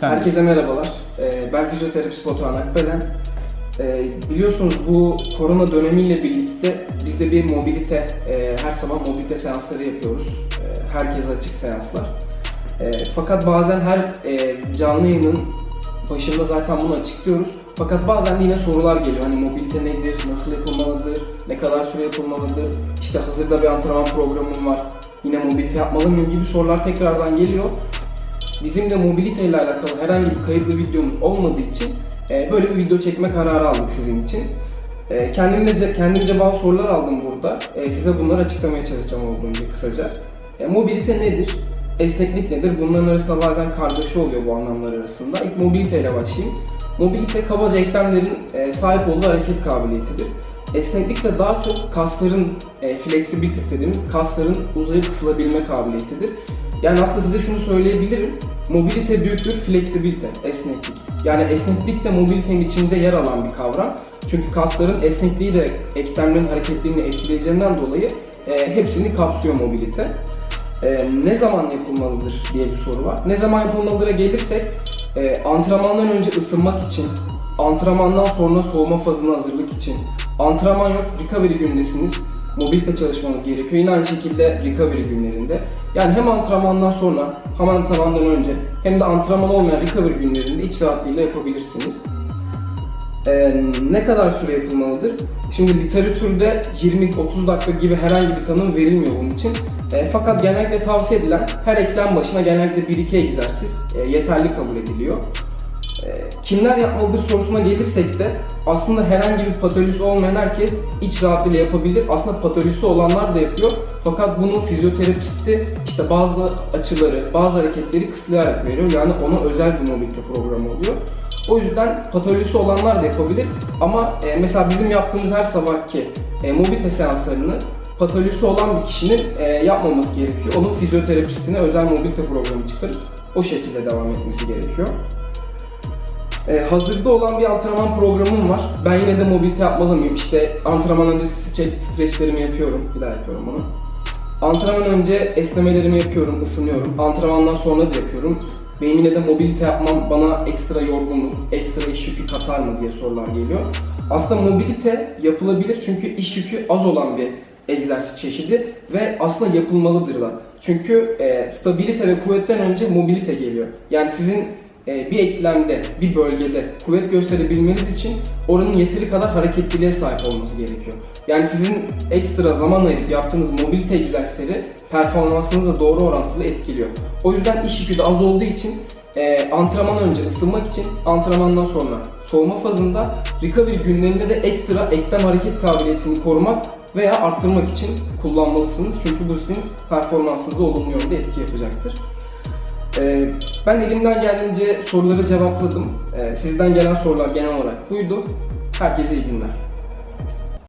Sen Herkese merhabalar. Ee, Ben fizyoterapist Batuhan Akbelen. Ee, Biliyorsunuz bu korona dönemiyle birlikte biz de bir mobilite, e, her sabah mobilite seansları yapıyoruz. Ee, Herkese açık seanslar. Fakat bazen her e, canlı yayının başında zaten bunu açıklıyoruz. Fakat bazen yine sorular geliyor. Hani mobilite nedir, nasıl yapılmalıdır, ne kadar süre yapılmalıdır, işte hazırda bir antrenman programım var, yine mobilite yapmalı mıyım gibi sorular tekrardan geliyor. Bizim de mobilite ile alakalı herhangi bir kayıtlı videomuz olmadığı için e, böyle bir video çekme kararı aldık sizin için. E, kendimce, kendimce bazı sorular aldım burada. E, size bunları açıklamaya çalışacağım olduğunca kısaca. E, mobilite nedir? Esneklik nedir? Bunların arasında bazen kargaşa oluyor bu anlamlar arasında. İlk mobilite ile başlayayım. Mobilite kabaca eklemlerin e, sahip olduğu hareket kabiliyetidir. Esneklik de daha çok kasların e, flexibility dediğimiz kasların uzayıp kısılabilme kabiliyetidir. Yani aslında size şunu söyleyebilirim. Mobilite büyüktür, fleksibilite, esneklik. Yani esneklik de mobilitenin içinde yer alan bir kavram. Çünkü kasların esnekliği de eklemlerin hareketlerini etkileyeceğinden dolayı e, hepsini kapsıyor mobilite. E, ne zaman yapılmalıdır diye bir soru var. Ne zaman yapılmalıdır'a gelirsek e, antrenmandan önce ısınmak için, antrenmandan sonra soğuma fazına hazırlık için, antrenman yok, recovery gündesiniz, mobilite çalışmanız gerekiyor. Yine aynı şekilde recovery günlerinde. Yani hem antrenmandan sonra hem antrenmandan önce hem de antrenman olmayan recovery günlerinde iç rahatlığıyla yapabilirsiniz. Ee, ne kadar süre yapılmalıdır? Şimdi literatürde 20-30 dakika gibi herhangi bir tanım verilmiyor bunun için. Ee, fakat genellikle tavsiye edilen her eklem başına genellikle 1-2 egzersiz e, yeterli kabul ediliyor. Ee, kimler yapmalıdır sorusuna gelirsek de aslında herhangi bir patolojisi olmayan herkes iç rahatlığıyla yapabilir. Aslında patolojisi olanlar da yapıyor. Fakat bunun fizyoterapisti işte bazı açıları, bazı hareketleri kısıtlayarak veriyor. Yani ona özel bir mobilite programı oluyor. O yüzden patolojisi olanlar da yapabilir. Ama e, mesela bizim yaptığımız her sabahki e, mobilite seanslarını patolojisi olan bir kişinin e, yapmaması gerekiyor. Onun fizyoterapistine özel mobilite programı çıkarıp o şekilde devam etmesi gerekiyor. Ee, hazırda olan bir antrenman programım var. Ben yine de mobilite yapmalı mıyım? İşte antrenman önce stre- streçlerimi yapıyorum. Bir daha yapıyorum bunu. Antrenman önce esnemelerimi yapıyorum, ısınıyorum. Antrenmandan sonra da yapıyorum. Benim yine de mobilite yapmam bana ekstra yorgunluk, ekstra iş yükü katar mı diye sorular geliyor. Aslında mobilite yapılabilir çünkü iş yükü az olan bir egzersiz çeşidi ve aslında yapılmalıdır da. Çünkü e, stabilite ve kuvvetten önce mobilite geliyor. Yani sizin bir eklemde, bir bölgede kuvvet gösterebilmeniz için oranın yeteri kadar hareketliliğe sahip olması gerekiyor. Yani sizin ekstra zaman ayırıp yaptığınız mobilite egzersizleri performansınızla doğru orantılı etkiliyor. O yüzden iş yükü de az olduğu için e, antrenman önce ısınmak için, antrenmandan sonra soğuma fazında, recovery günlerinde de ekstra eklem hareket kabiliyetini korumak veya arttırmak için kullanmalısınız. Çünkü bu sizin performansınıza olumlu yönde etki yapacaktır. Ee, ben elimden geldiğince soruları cevapladım. Ee, sizden gelen sorular genel olarak buydu. Herkese iyi günler.